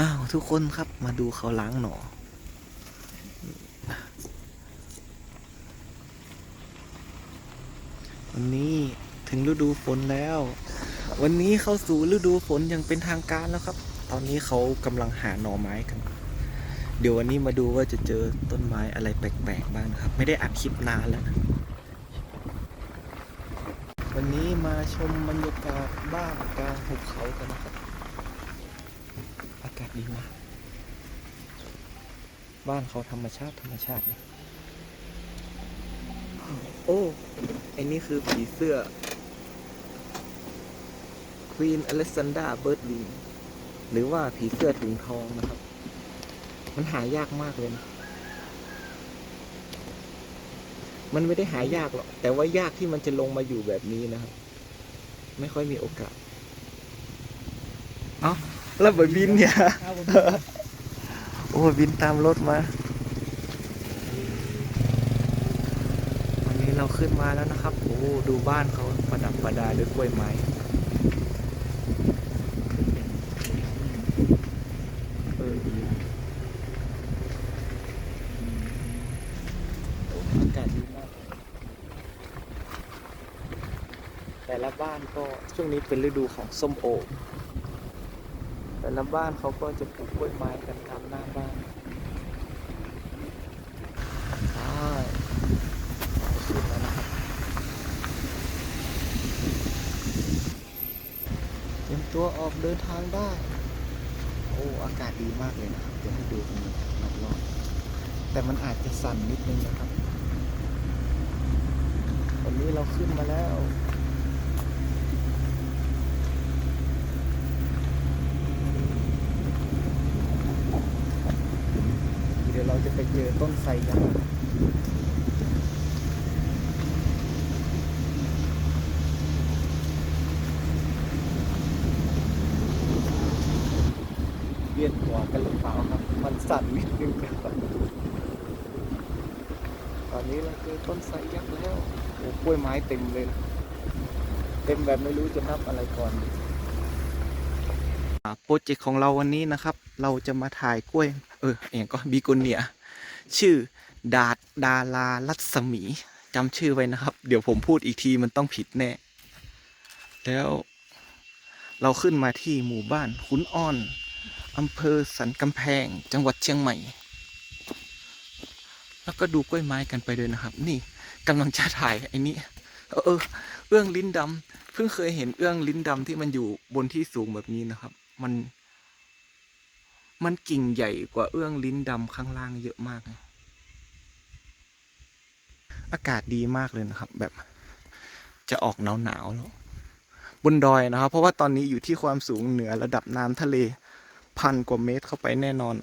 อ้าวทุกคนครับมาดูเขาล้างหนอ วันนี้ถึงฤดูฝนแล้ว วันนี้เข้าสู่ฤดูฝนอย่างเป็นทางการแล้วครับ ตอนนี้เขากำลังหาหน่อไม้กัน เดี๋ยววันนี้มาดูว่าจะเจอต้นไม้อะไรแปลกๆบ้างครับ ไม่ได้อัดคลิปนานแล้วนะวันนี้มาชมบรรยากาศบ้านกลางหุบเขากันนะครับ ดีมากบ้านเขาธรรมชาติธรรมชาติเลยโอ้ไอ้นี่คือผีเสื้อ Queen Alexandra Birdwing หรือว่าผีเสื้อถุงทองนะครับ มันหายากมากเลยนะมันไม่ได้หายากหรอก แต่ว่ายากที่มันจะลงมาอยู่แบบนี้นะครับ ไม่ค่อยมีโอกาส เอ้า แล้วไปบินเนี่ย โอ้ยบินตามรถมา วันนี้เราขึ้นมาแล้วนะครับ โอ้ดูบ้านเขาประดับประดาด้วยกล้วยไม้เออดีโอ้อากาศดีมากแต่ละบ้านก็ช่วงนี้เป็นฤดูของส้มโอ แต่ละบ้านเขาก็จะปลูกกล้วยไม้กันตามหน้าบ้านใช่ขึ้นแล้วนะครับ เตรียมตัวออกเดินทางได้ โอ้อากาศดีมากเลยนะครับ เดี๋ยวให้ดูกันรอบๆแต่มันอาจจะสั่นนิดนึงนะครับ วันนี้เราขึ้นมาแล้ว เดี๋ยวเราจะไปเจ อต้นไทรยักษ์เวียนหัวกันหรือเปล่าครับ มันสั่นนิดนึงนะครับตอนนี้เราเจอต้นไทรยักษ์แล้วโอ้กล้วยไม้เต็มเลยนะเต็มแบบไม่รู้จะนับอะไรก่อนโปรเจกต์ของเราวันนี้นะครับ เราจะมาถ่ายกล้วย เออเองก็บีกุนเนีย ชื่อดาดดารารัศมีจำชื่อไว้นะครับ เดี๋ยวผมพูดอีกทีมันต้องผิดแน่ แล้วเราขึ้นมาที่หมู่บ้านขุนอ้อนอำเภอสันกำแพง จังหวัดเชียงใหม่ แล้วก็ดูกล้วยไม้กันไปด้วยนะครับ นี่กำลังจะถ่ายไอ้นี้เออเอื้องลิ้นดำเพิ่งเคยเห็นเอื้องลิ้นดำที่มันอยู่บนที่สูงแบบนี้นะครับ มัน มันกิ่งใหญ่กว่าเอื้องลิ้นดำข้างล่างเยอะมาก อากาศดีมากเลยนะครับ แบบจะออกหนาวหนาวๆแล้วบนดอยนะครับ เพราะว่าตอนนี้อยู่ที่ความสูงเหนือระดับน้ำทะเลพันกว่าเมตรเข้าไปแน่นอน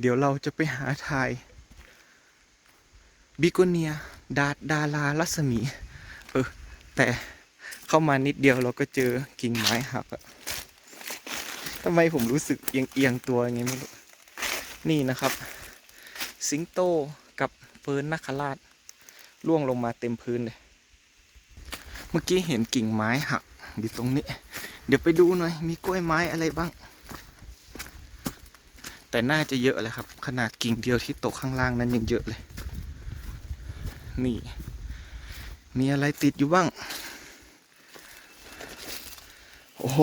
เดี๋ยวเราจะไปหาทายบิโกเนีย ดาดารารัศมี เออ แต่เข้ามานิดเดียวเราก็เจอกิ่งไม้หักอะ ทำไมผมรู้สึกเอียงเอียงๆตัวอย่างงี้ไม่รู้ นี่นะครับ สิงโตกับเฟิร์นนักขราชล่วงลงมาเต็มพื้นเลย เมื่อกี้เห็นกิ่งไม้หักอยู่ตรงนี้ เดี๋ยวไปดูหน่อย มีกล้วยไม้อะไรบ้าง แต่น่าจะเยอะเลยครับ ขนาดกิ่งเดียวที่ตกข้างล่างนั้นยังเยอะเลย นี่ มีอะไรติดอยู่บ้าง โอ้โห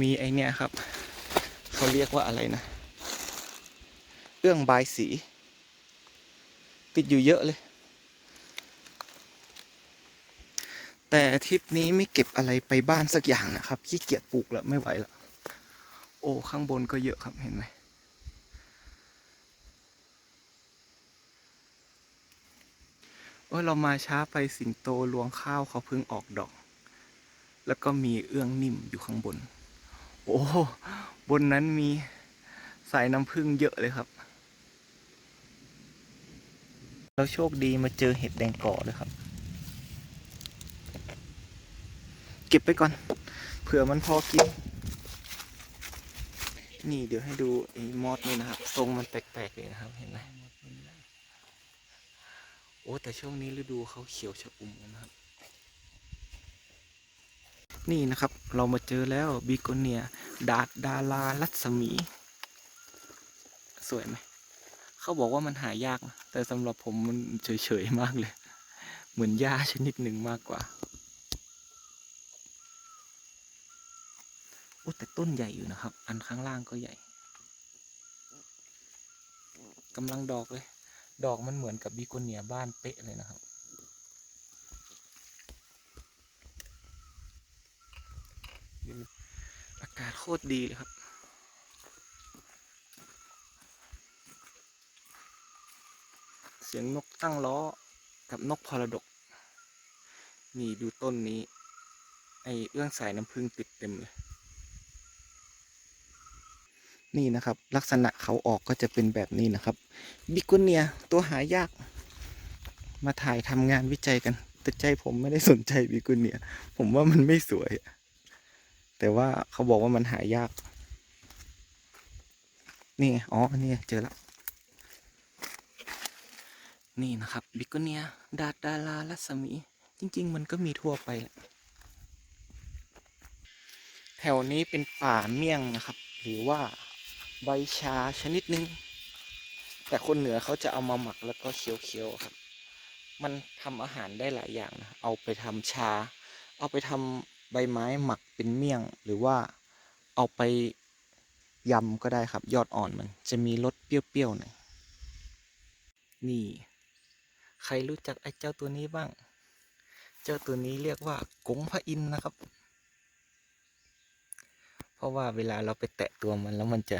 มีไอเนี้ยครับ เขาเรียกว่าอะไรนะ เอื้องบายสี ติดอยู่เยอะเลย แต่ทริปนี้ไม่เก็บอะไรไปบ้านสักอย่างนะครับขี้เกียจปลูกแล้วไม่ไหวแล้วโอ้ข้างบนก็เยอะครับเห็นไหมโอ้ยเรามาช้าไปสิงโตลวงข้าวเขาเพิ่งออกดอก แล้วก็มีเอื้องนิ่มอยู่ข้างบน โอ้บนนั้นมีสายน้ำผึ้งเยอะเลยครับเราโชคดีมาเจอเห็ดแดงก่อเลยครับ เก็บไปก่อน เผื่อมันพอกิน นี่เดี๋ยวให้ดูไอ้มอดนี่นะครับ ทรงมันแปลกๆเลยนะครับ เห็นไหมโอ้แต่ช่วงนี้ฤดูเขาเขียวชะอุ่มนะครับ นี่นะครับ เรามาเจอแล้วบิโกเนีย ดาดดารารัศมี สวยไหม เขาบอกว่ามันหายาก แต่สำหรับผมมันเฉยๆมากเลย เหมือนหญ้าชนิดหนึ่งมากกว่าโอ้แต่ต้นใหญ่อยู่นะครับ อันข้างล่างก็ใหญ่กำลังดอกเลย ดอกมันเหมือนกับบิโกเนียบ้านเป๊ะเลยนะครับากาศโคตรดีเลยครับ เสียงนกตั้งล้อกับนกพรดก นี่ดูต้นนี้ ไอเอื้องสายน้ำผึ้งติดเต็มเลย นี่นะครับ ลักษณะเขาออกก็จะเป็นแบบนี้นะครับ บิกุเนียตัวหายาก มาถ่ายทำงานวิจัยกันแต่ใจผมไม่ได้สนใจบิกุเนีย ผมว่ามันไม่สวย แต่ว่าเขาบอกว่ามันหายาก นี่ อ๋อ นี่ เจอแล้ว นี่นะครับบิกเนีย ดาดารารัศมี จริง ๆ มันก็มีทั่วไปแหละแถวนี้เป็นป่าเมี่ยงนะครับ หรือว่าใบชาชนิดหนึ่งแต่คนเหนือเขาจะเอามาหมักแล้วก็เคี้ยวๆครับ มันทำอาหารได้หลายอย่างนะ เอาไปทำชา เอาไปทำ ใบไม้หมักเป็นเมี่ยง หรือว่าเอาไปยำก็ได้ครับ ยอดอ่อนมันจะมีรสเปรี้ยวๆหน่อยนี่ ใครรู้จักไอ้เจ้าตัวนี้บ้าง เจ้าตัวนี้เรียกว่ากงพระอินนะครับ เพราะว่าเวลาเราไปแตะตัวมันแล้วมันจะ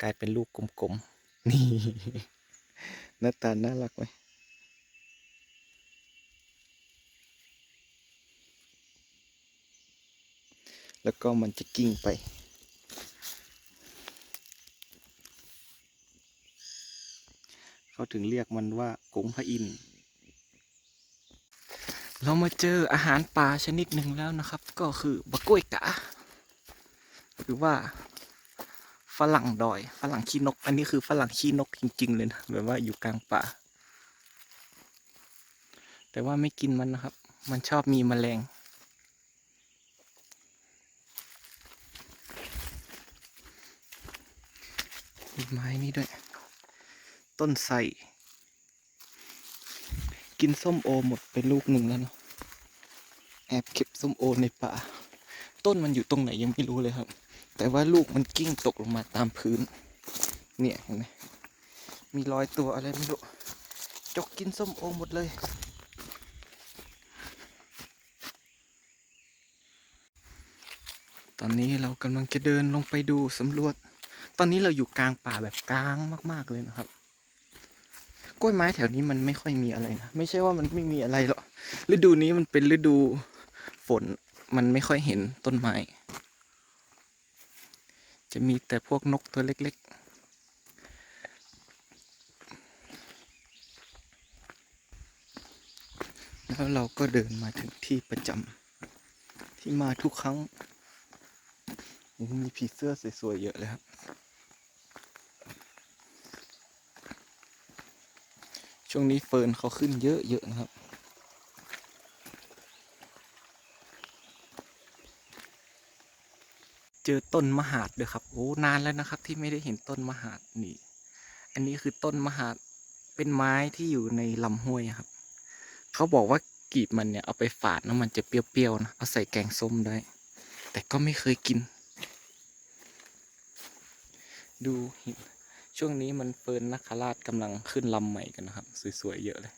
กลายเป็นลูกกลมๆ นี่หน้าตาน่ารักไหม แล้วก็มันจะกิ้งไป เขาถึงเรียกมันว่ากงพระอิน เรามาเจออาหารป่าชนิดหนึ่งแล้วนะครับ ก็คือบะกล้วยกะ หรือว่าฝรั่งดอยฝรั่งขี้นก อันนี้คือฝรั่งขี้นกจริง ๆ เลยนะแบบว่าอยู่กลางป่า แต่ว่าไม่กินมันนะครับ มันชอบมีแมลง มีไม้นี่ด้วย ต้นไทรกินส้มโอหมดไปลูกหนึ่งแล้วเนาะแอบเก็บส้มโอในป่า ต้นมันอยู่ตรงไหนยังไม่รู้เลยครับ แต่ว่าลูกมันกิ้งตกลงมาตามพื้น เนี่ยเห็นไหมมีรอยตัวอะไรไม่รู้จกกินส้มโอหมดเลย ตอนนี้เรากำลังจะเดินลงไปดูสำรวจ ตอนนี้เราอยู่กลางป่าแบบกลางมาก ๆเลยนะครับ กล้วยไม้แถวนี้มันไม่ค่อยมีอะไรนะ ไม่ใช่ว่ามันไม่มีอะไรหรอก ฤดูนี้มันเป็นฤดูฝน มันไม่ค่อยเห็นต้นไม้ จะมีแต่พวกนกตัวเล็ก ๆแล้วเราก็เดินมาถึงที่ประจำที่มาทุกครั้ง มีผีเสื้อสวยๆเยอะเลยครับ ช่วงนี้เฟิร์นเขาขึ้นเยอะๆนะครับ เจอต้นมหาดด้วยครับโอ้นานแล้วนะครับ ที่ไม่ได้เห็นต้นมหาดนี่ อันนี้คือต้นมหาดเป็นไม้ที่อยู่ในลำห้วยครับ เขาบอกว่ากรีบมันเนี่ยเอาไปฝาดแล้วมันจะเปรี้ยวๆนะเอาใส่แกงส้มได้ แต่ก็ไม่เคยกิน ดูหิน ช่วงนี้มันเฟิร์นนักคราชกำลังขึ้นลำใหม่กันนะครับ สวยๆเยอะเลย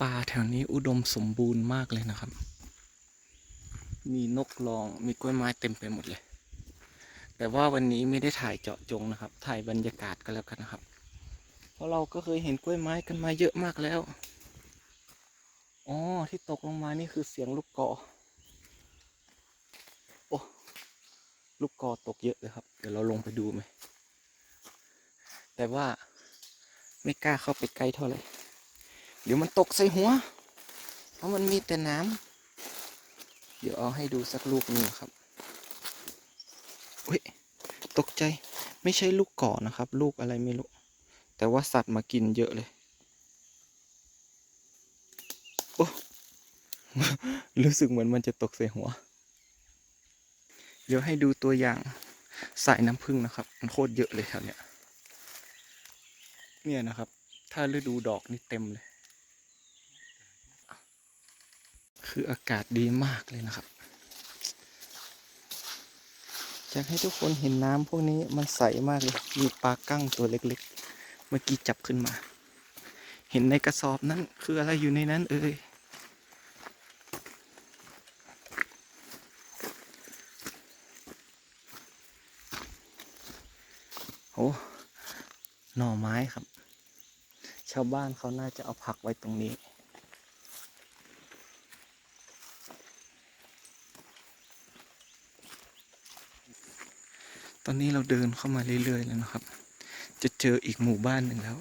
ป่าแถวนี้อุดมสมบูรณ์มากเลยนะครับ มีนกรองมีกล้วยไม้เต็มไปหมดเลย แต่ว่าวันนี้ไม่ได้ถ่ายเจาะจงนะครับ ถ่ายบรรยากาศก็แล้วกันนะครับ เพราะเราก็เคยเห็นกล้วยไม้กันมาเยอะมากแล้ว อ๋อที่ตกลงมานี่คือเสียงลูกกอโอ้ ลูกกอตกเยอะเลยครับ เดี๋ยวเราลงไปดูไหม แต่ว่าไม่กล้าเข้าไปใกล้เท่าไหร่ เดี๋ยวมันตกใส่หัว เพราะมันมีแต่น้ำ เดี๋ยวเอาให้ดูสักลูกหนึงครับเฮ้ย ตกใจ ไม่ใช่ลูกก่อนะครับ ลูกอะไรไม่รู้ แต่ว่าสัตว์มากินเยอะเลย โอ้ รู้สึกเหมือนมันจะตกใส่หัว เดี๋ยวให้ดูตัวอย่างสายน้ำผึ้งนะครับ มันโคตรเยอะเลยครับเนี่ยเนี่ยนะครับ ถ้าฤดูดอกนี่เต็มเลย คืออากาศดีมากเลยนะครับอยากให้ทุกคนเห็นน้ำพวกนี้มันใสมากเลย มีปลากั้งตัวเล็กๆ เมื่อกี้จับขึ้นมา เห็นในกระสอบนั้นคืออะไรอยู่ในนั้นเอ่ย โอ้หน่อไม้ครับ ชาวบ้านเขาน่าจะเอาผักไว้ตรงนี้ ตอนนี้เราเดินเข้ามาเรื่อยๆแล้วนะครับ จะเจออีกหมู่บ้านหนึ่งแล้ว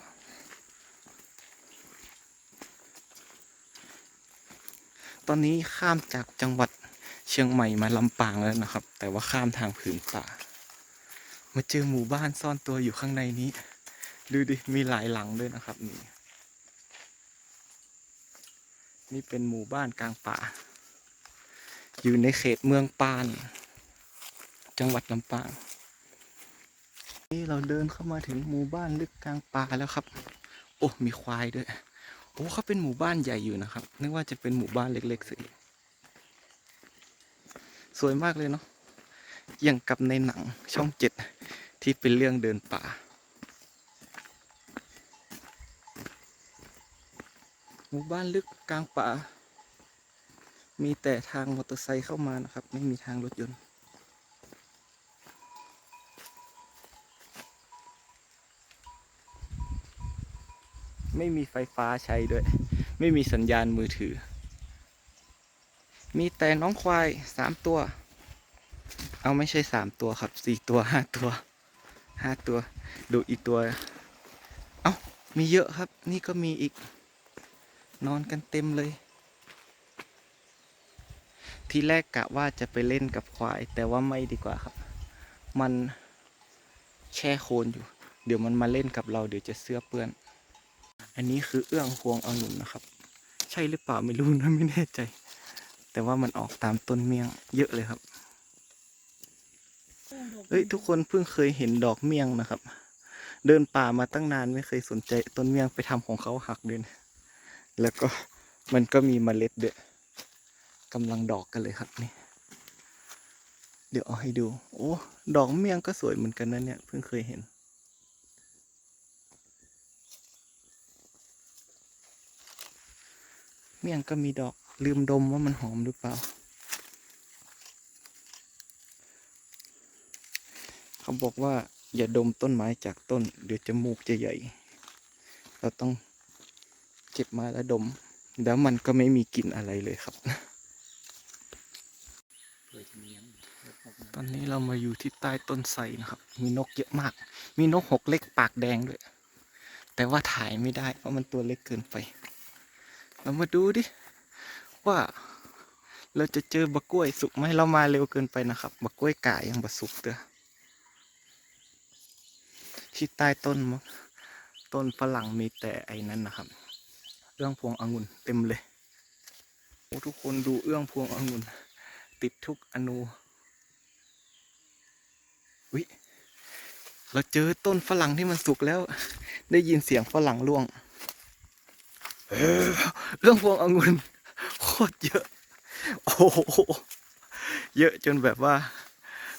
ตอนนี้ข้ามจากจังหวัดเชียงใหม่มาลำปางแล้วนะครับ แต่ว่าข้ามทางผืนป่า มาเจอหมู่บ้านซ่อนตัวอยู่ข้างในนี้ ดูดิ มีหลายหลังด้วยนะครับนี่ นี่เป็นหมู่บ้านกลางป่า อยู่ในเขตเมืองปาน จังหวัดลำปาง นี่เราเดินเข้ามาถึงหมู่บ้านลึกกลางป่าแล้วครับ โอ้มีควายด้วย โอ้เขาเป็นหมู่บ้านใหญ่อยู่นะครับ นึกว่าจะเป็นหมู่บ้านเล็กๆสิสวยมากเลยเนาะ อย่างกับในหนังช่องเจ็ดที่เป็นเรื่องเดินป่า หมู่บ้านลึกกลางป่า มีแต่ทางมอเตอร์ไซค์เข้ามานะครับ ไม่มีทางรถยนต์ไม่มีไฟฟ้าใช้ด้วย ไม่มีสัญญาณมือถือ มีแต่น้องควายสามตัว เอาไม่ใช่สามตัวครับสี่ตัวห้าตัวห้าตัว ดูอีกตัว เอามีเยอะครับ นี่ก็มีอีก นอนกันเต็มเลย ทีแรกกะว่าจะไปเล่นกับควาย แต่ว่าไม่ดีกว่าครับ มันแช่โคลนอยู่ เดี๋ยวมันมาเล่นกับเราเดี๋ยวจะเสื้อเปื้อน อันนี้คือเอื้องพวงองุ่นนะครับ ใช่หรือเปล่าไม่รู้นะไม่แน่ใจ แต่ว่ามันออกตามต้นเมียงเยอะเลยครับ เฮ้ยทุกคนเพิ่งเคยเห็นดอกเมียงนะครับ เดินป่ามาตั้งนานไม่เคยสนใจต้นเมียงไปทำของเขาหักเดินแล้วก็มันก็มีเมล็ดเด้ยกำลังดอกกันเลยครับนี่ เดี๋ยวเอาให้ดู โอ้ดอกเมียงก็สวยเหมือนกันนะเนี่ยเพิ่งเคยเห็นเมี่ยงก็มีดอกลืมดมว่ามันหอมหรือเปล่า เขาบอกว่าอย่าดมต้นไม้จากต้น เดี๋ยวจมูกจะใหญ่ เราต้องเก็บมาแล้วดม แล้วมันก็ไม่มีกลิ่นอะไรเลยครับ ตอนนี้เรามาอยู่ที่ใต้ต้นไทรนะครับ มีนกเยอะมาก มีนกหกเล็กปากแดงด้วย แต่ว่าถ่ายไม่ได้เพราะมันตัวเล็กเกินไป เรามาดูดิ ว่าเราจะเจอบักกล้วยสุกไหมเรามาเร็วเกินไปนะครับ บักกล้วยก่ายังบัสุกเด้อ ที่ใต้ต้นมะต้นฝรั่งมีแต่ไอ้นั้นนะครับ เอื้องพวงองุ่นเต็มเลยโอ้ทุกคนดูเอื้องพวงองุ่น ติดทุกอนูวิเราเจอต้นฝรั่งที่มันสุกแล้ว ได้ยินเสียงฝรั่งร่วงเรื่องพวงองุ่นโคตรเยอะ โอ้โหเยอะจนแบบว่า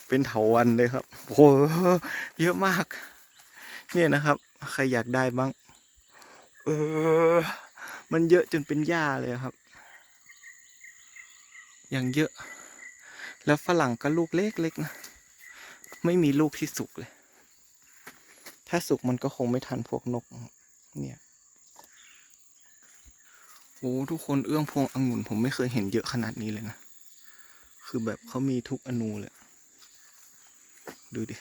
เป็นเถาวันเลยครับ โอ้โหเยอะมาก เนี่ยนะครับ ใครอยากได้บ้าง เออ มันเยอะจนเป็นหญ้าเลยครับ อย่างเยอะ แล้วฝรั่งก็ลูกเล็กๆนะ ไม่มีลูกที่สุกเลย ถ้าสุกมันก็คงไม่ทันพวกนก เนี่ยโอ้ทุกคนเอื้องพวงองุ่นผมไม่เคยเห็นเยอะขนาดนี้เลยนะ คือแบบเขามีทุกอนูเลย ดูดิ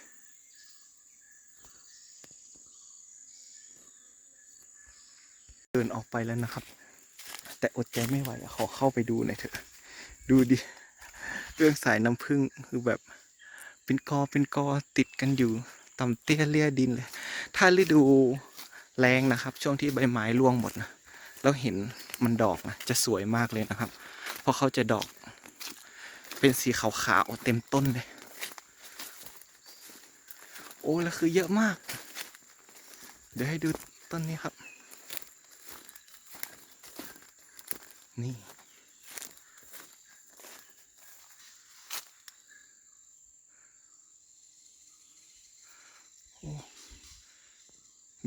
เดินออกไปแล้วนะครับ แต่อดใจไม่ไหวขอเข้าไปดูหน่อยเถอะ ดูดิ เรื่องสายน้ำผึ้งคือแบบเป็นกอเป็นกอติดกันอยู่ต่ำเตี้ยเลี่ยดินเลย ถ้าฤดูแรงนะครับ ช่วงที่ใบไม้ร่วงหมดนะแล้วเห็นมันดอกนะจะสวยมากเลยนะครับ เพราะเขาจะดอก เป็นสีขาวๆเต็มต้นเลย โอ้แล้วคือเยอะมาก เดี๋ยวให้ดูต้นนี้ครับ นี่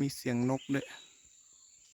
มีเสียงนกด้วย